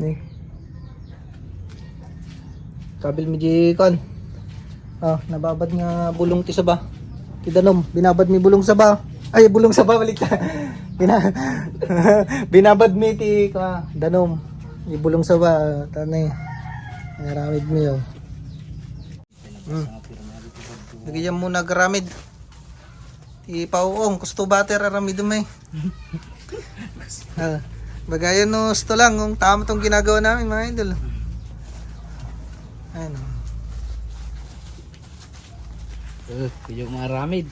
Ni. Kabil mi di kon. Ah, nababad nga bulong ti saba. Ti binabad mi bulong saba. Ay, bulong saba balik ta. Bina binabad mi ti ka danom. Ibulong saba tanay. Naramid mi yo. Hmm. Lagyan mo na garamid. Ti pauong, gusto bater aramid may. ah, bagayan no, gusto lang kung tama tong ginagawa namin mga idol. Ayun. oh. Uh, kuya maramid.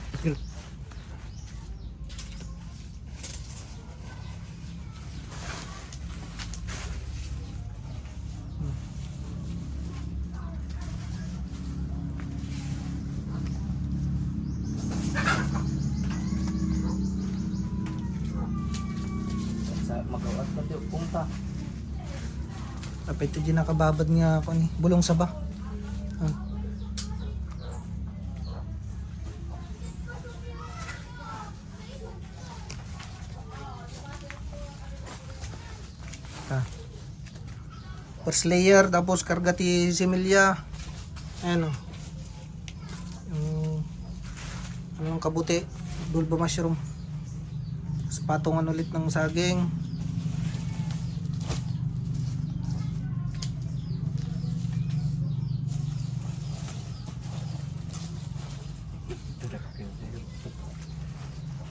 Sa magawat pa diyo punta. Kapit ito di nakababad nga ako ni. Bulong saba. Ah. Ah. First layer, tapos karga ti similya. Ayan o. Yung, anong kabuti, bulba mushroom. Tapos patungan ulit ng saging.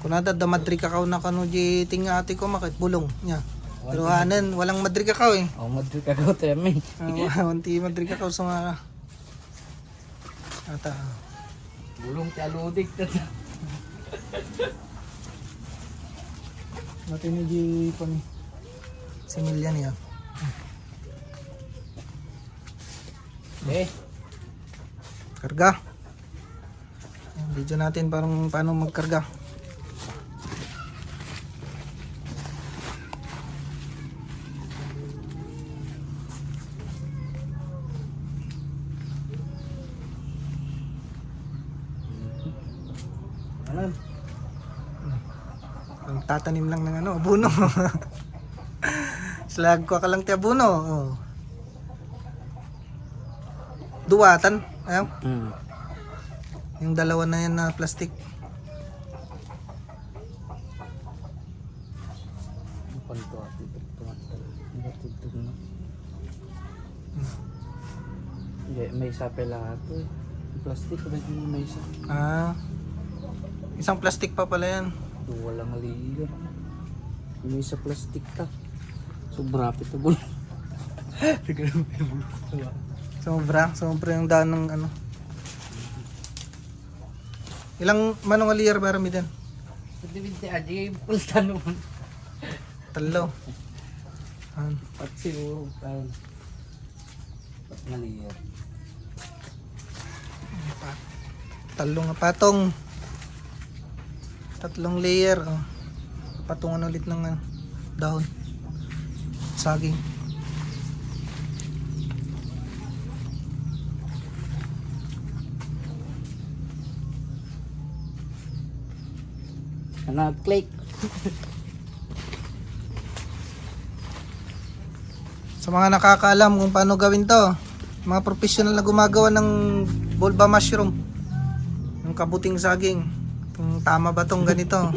Kunada da madri kakao na kanu di tinga ate ko makit bulong nya. Pero hanan walang madri kakao eh. Oh, madri ka go temi. Ah, Wanti madri kakao sa mga ata. Bulong ti aludik ta. Natin ni di ko ni similya niya. Eh, Karga. Video natin parang paano magkarga. ano? Ang tatanim lang ng ano, abuno. Slag ko ka lang ti abuno. Oh. Duwatan. Ayaw. Hmm. Yung dalawa na yan na plastic. May isa pala ito eh. Plastic may isa? Ah. Isang plastic pa pala yan. Duwa lang aliga. May isa plastic ta. Sobra pitable. Sobra. Sobra yung daan ng ano. Ilang manong aliyar ba rami din? Pwede binti aji full tanong. Talo. Ah. Pat siguro parang pat naliyar. Talo nga patong. Tatlong layer. Oh. Patungan ulit ng ano, dahon. Saging. Nag-click. Sa mga nakakaalam kung paano gawin to, mga professional na gumagawa ng bulba mushroom, yung kabuting saging, kung tama ba tong ganito.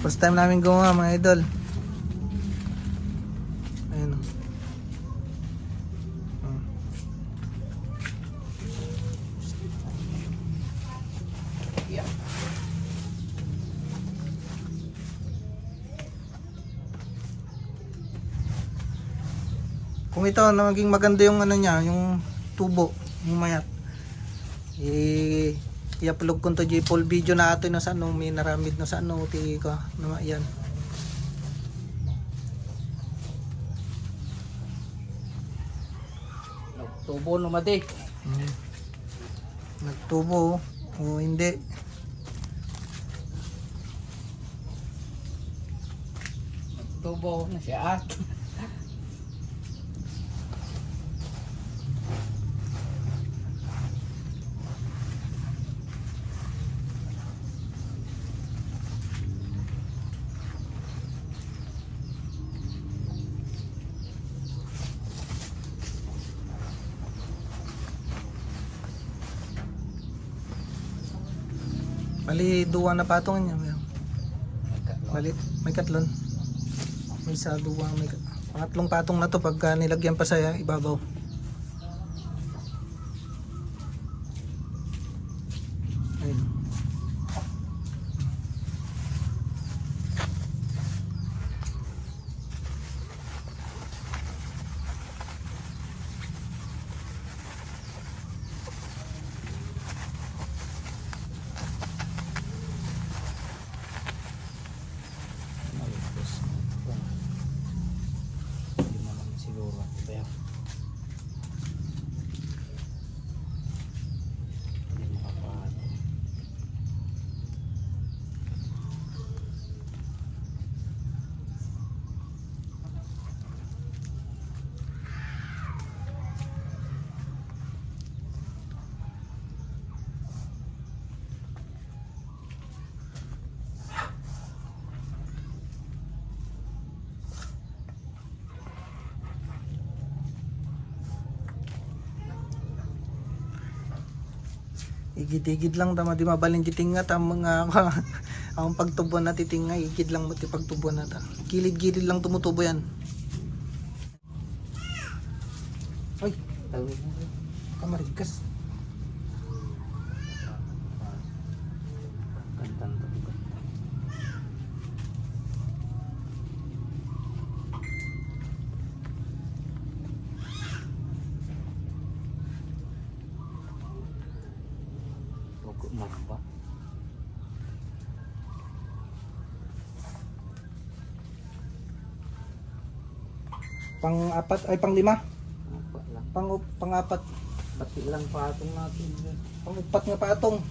First time namin gumawa mga idol. Ayun o. Hmm. Kung ito na maging maganda yung ano niya, yung tubo, yung mayat. I i-upload ko to di full video na ato no sa ano, may naramid no sa ano, ti ko, na yan. Tubo no madi. Mm. Nagtubo o hindi. Tubo na siya. Bali, duwa na patungan niya. Bali, may katlon. May isa, duwa, may kat- Pangatlong patong na to pagka nilagyan pa sa ibabaw. Ayun. Malipos na ito. Hindi mo naman siguro. Kaya. Hindi makapato. Igid-igid lang tama di mabalin gitingat ang mga ang pagtubo na titinga igid lang mo ti pagtubo na ta. Gilid-gilid lang tumutubo yan. Ay, Tawid kamarigkas. Kantan to. Huwag mo ba? Pang-apat ay pang-lima, Apa lang. pang pang-apat, Bati lang patong natin. dyan. pang-upat nga patong.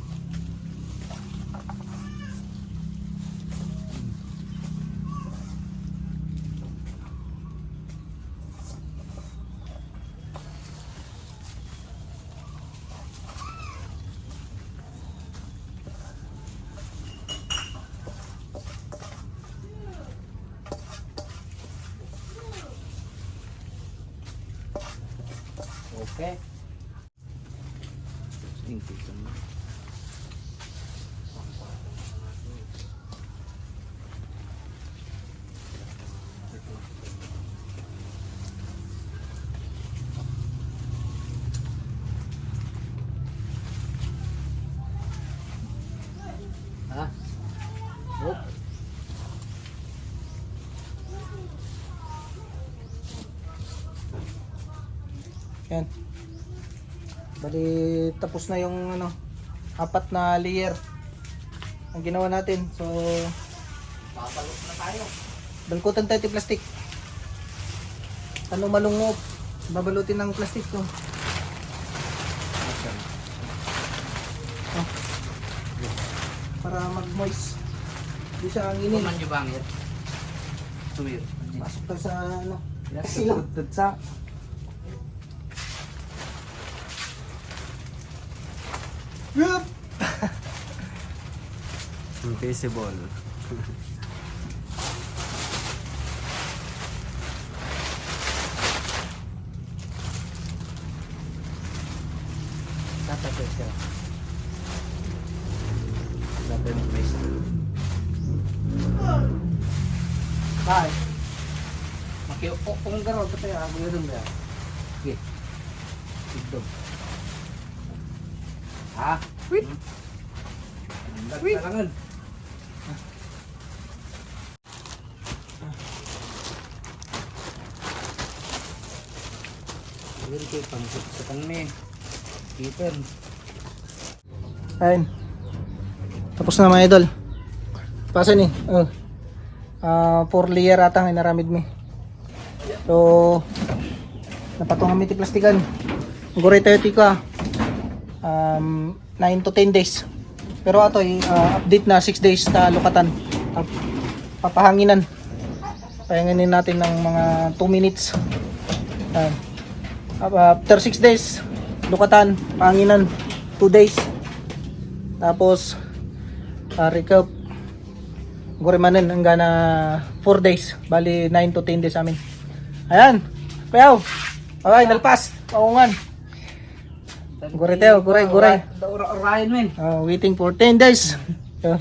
Yan. Bali, tapos na yung ano, apat na layer ang ginawa natin. So, Papalot na tayo. balkutan tayo ti plastic. Ano malungop? Babalutin ng plastic to. Oh. Para mag-moist. Di siya ang inin. Kuman yung bangit. Tuwir. Pasok tayo sa ano. Yes, Sila. sa Invisible. Dapat siya. Dapat face. Bye. Maki o kung garo ka tayo ako yun ba. Okay. Tigdo. Ha? Wait. Wait. Langan. Ayun kayo, pangsuksukan mo eh. Kitan. Ayun. Tapos na mga idol. Pasa ni. Oh. Ah, four layer ata ang inaramid mi. So napatong kami ti plastikan. Gure tayo ti ka. Um 9 to 10 days. Pero ato update na 6 days na lukatan. Ang Papahanginan. Pahinginin natin ng mga 2 minutes. Ayan. After 6 days, lukatan, pahanginan, 2 days. Tapos, uh, recap, gurimanin hanggang na 4 days. Bali, 9 to 10 days amin. Ayan, payaw. Okay, nalpas. Paungan. Guray tayo, guray, guray. Orayan men. Uh, waiting for 10 days. Ah.